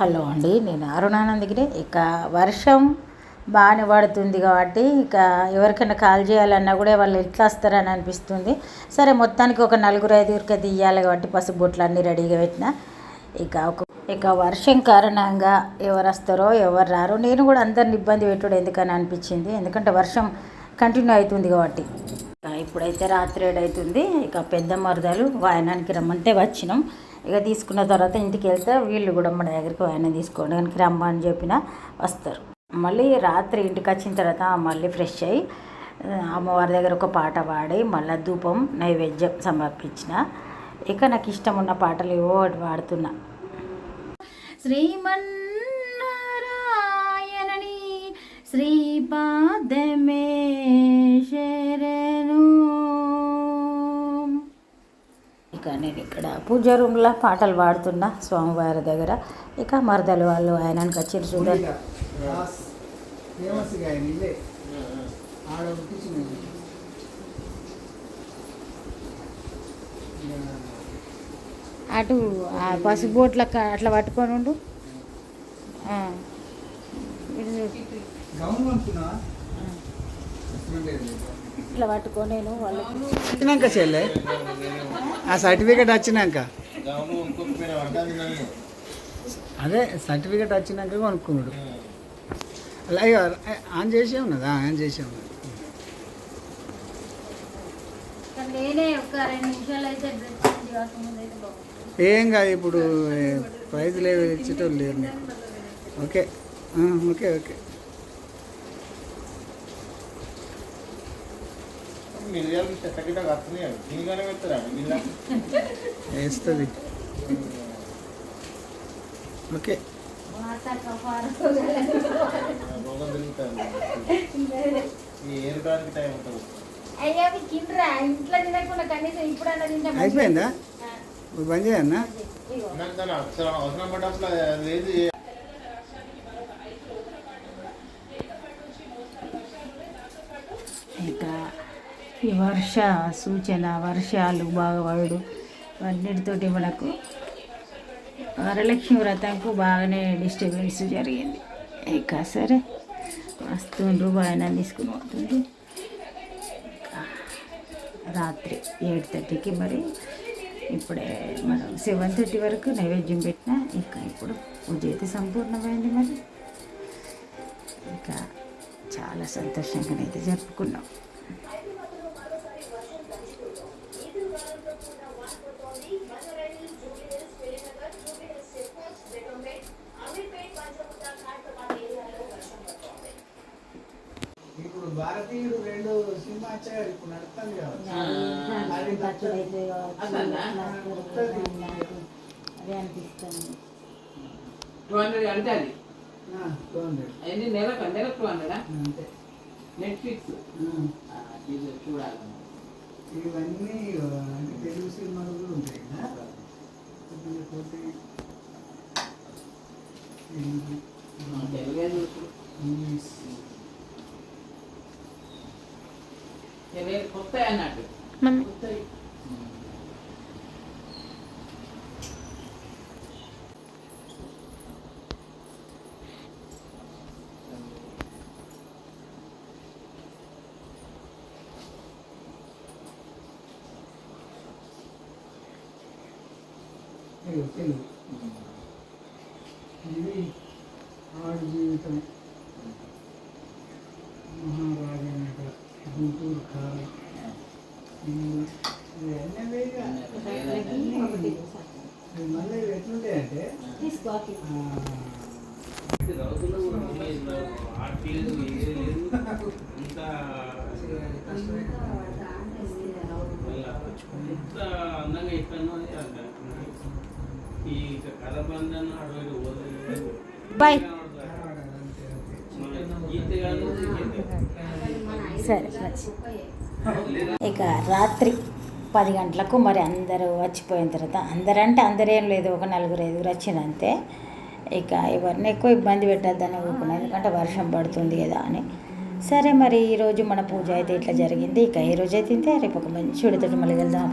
Hello అండి నేను అరుణానందగిరి. ఇక వర్షం బాగానే పడుతుంది కాబట్టి ఇక ఎవరికైనా కాల్ చేయాలన్నా కూడా వాళ్ళు ఎట్లా వస్తారని అనిపిస్తుంది. సరే మొత్తానికి ఒక నలుగురు ఐదుగురికి అయితే ఇవ్వాలి కాబట్టి పసుపుబొట్లు అన్నీ రెడీగా పెట్టిన. ఇక ఒక ఇక వర్షం కారణంగా ఎవరు వస్తారో ఎవరు రారో నేను కూడా అందరిని ఇబ్బంది పెట్టుడు ఎందుకని అనిపించింది. ఎందుకంటే వర్షం కంటిన్యూ అవుతుంది కాబట్టి. ఇక ఇప్పుడైతే రాత్రి ఏడవుతుంది ఇక పెద్ద మరదలు వాయనానికి రమ్మంటే వచ్చినాం. ఇక తీసుకున్న తర్వాత ఇంటికి వెళ్తే వీళ్ళు కూడా మన దగ్గరికి ఆయన వాయనం రమ్మ రమ్మని చెప్పిన వస్తారు. మళ్ళీ రాత్రి ఇంటికి వచ్చిన తర్వాత మళ్ళీ ఫ్రెష్ అయ్యి అమ్మవారి దగ్గర ఒక పాట పాడి మళ్ళీ ధూపం నైవేద్యం సమర్పించిన. ఇక నాకు ఇష్టం ఉన్న పాటలు ఏవో పాడుతున్నా. శ్రీమన్నారాయణని శ్రీపా నేను ఇక్కడ పూజ రూమ్లో పాటలు పాడుతున్నా స్వామివారి దగ్గర. ఇక మరదలు వాళ్ళు ఆయనకి వచ్చి చూడండి. ఫేమస్గా ఇల్లే. ఆడ పుట్టించినది అటు ఆ పసుపు బోట్ల అట్లా పట్టుకొని ఉండు. గౌన్ ఇట్లా పట్టుకొని నేను వాళ్ళకి. వచ్చినాక చెల్లె? ఆ సర్టిఫికేట్ వచ్చినాక? అదే సర్టిఫికేట్ వచ్చినాక కొనుక్కున్నాడు. అలాగే ఆన్ చేసే ఉన్నదా? ఆన్ చేసే ఉన్నది? ఏం కాదు ఇప్పుడు ప్రైజ్లు ఏవి ఇచ్చేటోళ్ళు లేరు. ఓకే. ఆ, ఓకే ఓకే వేస్తుంది ఓకే అయ్యా మీకు తినరా ఇంట్లో తినకుండా కనీసం ఇప్పుడన్నా తింటే మంచిది. అయిపోయిందా? బంద్ చేయన్నా. అవసరం పడ్డ అసలు లేదు ఇక ఈ వర్ష సూచన వర్షాలు బాగా పడు అన్నిటితోటి మనకు వరలక్ష్మి వ్రతంకు బాగానే డిస్టర్బెన్స్ జరిగింది. ఇక సరే వస్తుండ్రు బాగా తీసుకుని పోతుండ్రు. రాత్రి ఎయిట్ థర్టీకి మరి ఇప్పుడే మనం సెవెన్ థర్టీ వరకు నైవేద్యం పెట్టిన ఇంకా ఇప్పుడు పూజ అయితే సంపూర్ణమైంది మరి. ఇంకా చాలా సంతోషంగానైతే జరుపుకున్నాం. భారతీయుడు రెండు సినిమా వచ్చాయి ఇప్పుడు నడుస్తుంది అదే అనిపిస్తుంది. టూ హండ్రెడ్ అంటే అది? Two hundred. అన్ని నెలకు నెలకు టూ హండ్రెడా? అంతే. నెట్ఫ్లిక్స్ చూడాలి. ఇవన్నీ తెలుగు సినిమాలు కూడా ఉంటాయి కదా? తెలుగు, తెలుగే చూసు ఇంగ్లీష్ తెలుగు తెలుగు ఇది ఆడు జీవితం మహారాజా నట గుంటూరు కాలం ఇవన్నీ వేగా ఇవి మళ్ళీ ఇవి ఎట్లుంటాయంటే ఆ, రోజులు కూడా ఉన్నాయి. ఆర్ట్ లేదు, ఏ లేదు. అంతా కష్టమే. మళ్ళా ఎంత అందంగా చెప్పాను అని ఈ కథ అడవి బాయ్ అంతే, అంతే. మన గీత కాదు సరే ఇక రాత్రి పది గంటలకు మరి అందరూ వచ్చిపోయిన తర్వాత అందరంటే అందరేం లేదు ఒక నలుగురు ఐదుగురు వచ్చినంతే ఇక ఎవరిని ఎక్కువ ఇబ్బంది పెట్టద్దని అనుకున్నాను ఎందుకంటే వర్షం పడుతుంది కదా అని. సరే మరి ఈరోజు మన పూజ అయితే ఇట్లా జరిగింది. ఇక ఈ రోజు అయితే ఇంతే రేపు ఒక మంచి చుడితో మళ్ళీ వెళ్దాం